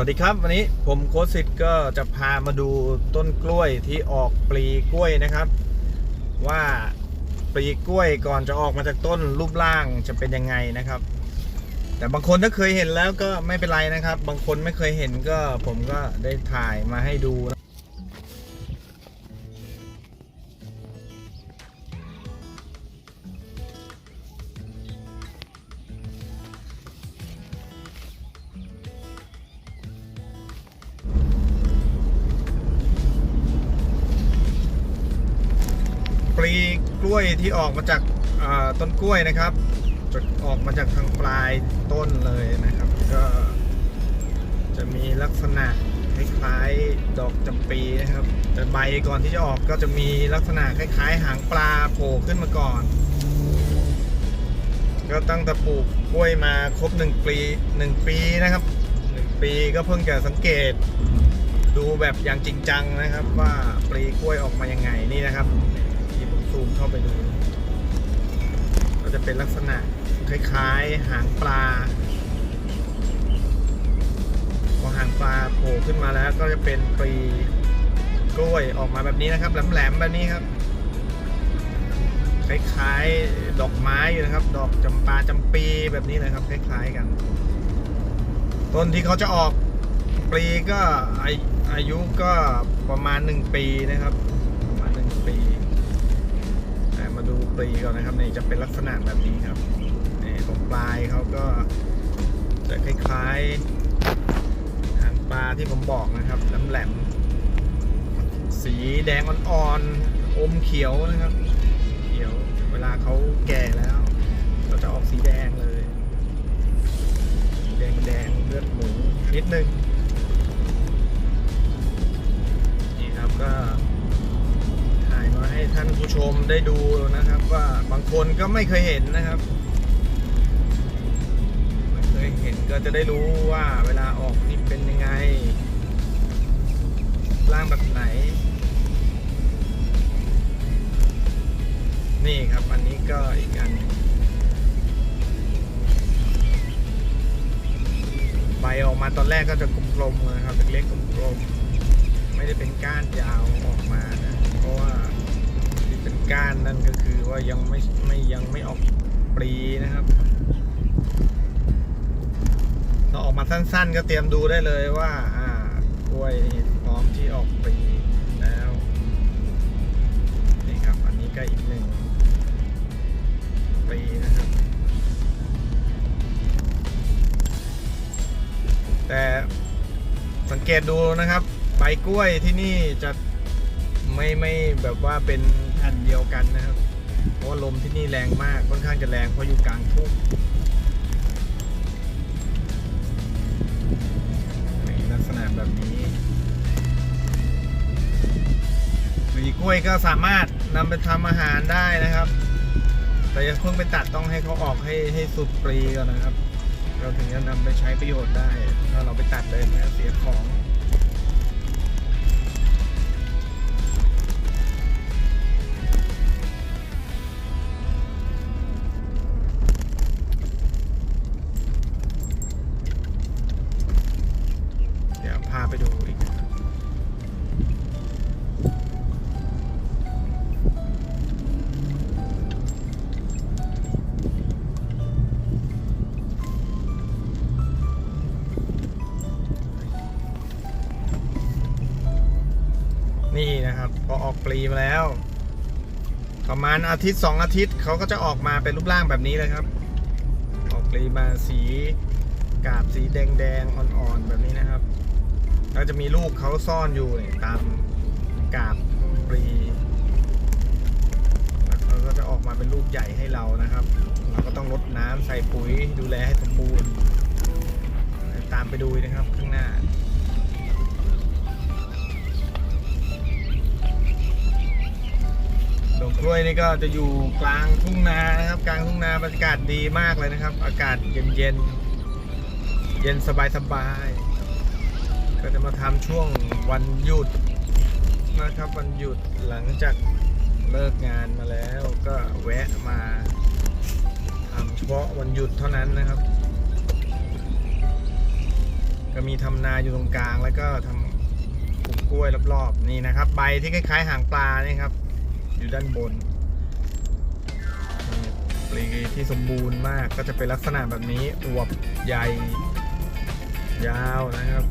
วัสดีครับ วันนี้ผมโค้ชสิทธ์ก็จะพามาดูต้นกล้วยที่ออกปลีกล้วยนะครับ ว่าปลีกล้วยก่อนจะออกมาจากต้นรูปร่างจะเป็นยังไงนะครับ แต่บางคนถ้าเคยเห็นแล้วก็ไม่เป็นไรนะครับ บางคนไม่เคยเห็นก็ผมก็ได้ถ่ายมาให้ดู ลีกล้วยที่ออกมาจากต้นกล้วยนะครับจะออกมาจากทางปลายต้นเลยนะครับ ก็จะมีลักษณะคล้ายๆดอกจำปีนะครับ แต่ใบก่อนที่จะออกก็จะมีลักษณะคล้ายๆ หางปลาโผล่ขึ้นมาก่อน ก็ตั้งแต่ปลูกกล้วยมาครบหนึ่งปีหนึ่งปีนะครับหนึ่งปีก็เพิ่งจะสังเกต ดูแบบอย่างจริงจังนะครับ ว่าปลีกล้วยออกมายังไงนี่นะครับ ซูมเข้าไปดูก็จะเป็นลักษณะคล้ายๆ หางปลา พอหางปลาโผล่ขึ้นมาแล้วก็จะเป็นปลีกล้วยออกมาแบบนี้นะครับ แหลมๆแบบนี้ครับ คล้ายๆดอกไม้อยู่นะครับ ดอกจำปาจำปีแบบนี้นะครับ คล้าย ๆกัน ต้นที่เขาจะออกปลีก็อายุอายุก็ประมาณ 1 ปีนะครับ มาดูปลีก่อนนะครับนี่จะเป็นลักษณะแบบนี้ครับนี่ตรงปลายเขาก็จะคล้ายๆหางปลาที่ผมบอกนะครับแหลมๆสีแดงอ่อนๆอมเขียวนะครับ เขียวเวลาเขาแก่แล้วก็จะออกสีแดงเลยสีแดงแดงๆเลือดหมูนิดนึง มได้ดูนะครับว่าบางคนก็ไม่เคยเห็นนะครับไม่เคยเห็นก็จะได้รู้ว่าเวลาออกนี่เป็นยังไงร่างแบบไหน นี่ครับอันนี้ก็อีกอันใบออกมาตอนแรกก็จะกลมๆนะครับเล็กๆกลมๆไม่ได้เป็นก้านยาวออกมานะ เพราะว่า เป็นก้านนั่นก็คือว่ายังไม่ไม่ยังไม่ออกปลีนะครับถ้าออกมาสั้นๆ ก็เตรียมดูได้เลยว่าอ่ากล้วยพร้อมที่ออกปลีแล้วนี่ครับอันนี้ก็อีกหนึ่งปีนะครับ แต่สังเกตดูนะครับ ใบกล้วยที่นี่จะ ไม่ไม่แบบว่าเป็นแผ่นเดียวกันนะครับ เพราะลมที่นี่แรงมากค่อนข้างจะแรงเพราะอยู่กลางทุ่งนี่ลักษณะแบบนี้ปลีกล้วยก็สามารถนำไปทำอาหารได้นะครับ แต่อย่าเพิ่งไปตัดต้องให้เขาออกให้ให้สุดปลีก่อนนะครับ เราถึงจะนำไปใช้ประโยชน์ได้ ถ้าเราไปตัดเลยนะเสียของ นี่นะครับพอออกปลีมาแล้ว ประมาณอาทิตย์สองอาทิตย์เขาก็จะออกมาเป็นรูปร่างแบบนี้เลยครับ ออกปลีมาสีกาบสีแดงแดงๆอ่อนๆแบบนี้นะครับ แล้วจะมีลูกเขาซ่อนอยู่ตามกาบปลีแล้วเขาก็จะออกมาเป็นลูกใหญ่ให้เรานะครับ เราก็ต้องรดน้ำใส่ปุ๋ยดูแลให้สมบูรณ์ ตามไปดูนะครับข้างหน้า นี่ก็จะอยู่กลางทุ่งนานะครับ กลางทุ่งนาบรรยากาศดีมากเลยนะครับ อากาศเย็นเย็นเย็นสบายสบายๆก็จะมาทำช่วงวันหยุดนะครับวันหยุดหลังจากเลิกงานมาแล้วก็แวะมาทำเฉพาะวันหยุดเท่านั้นนะครับ ก็มีทำนาอยู่ตรงกลางแล้วก็ทำปลูกกล้วยรอบๆนี่นะครับ ใบที่คล้ายๆหางปลานี่ครับ อยู่ด้านบน ปลีที่สมบูรณ์มากก็จะเป็นลักษณะแบบนี้อวบใหญ่ ยาวนะครับ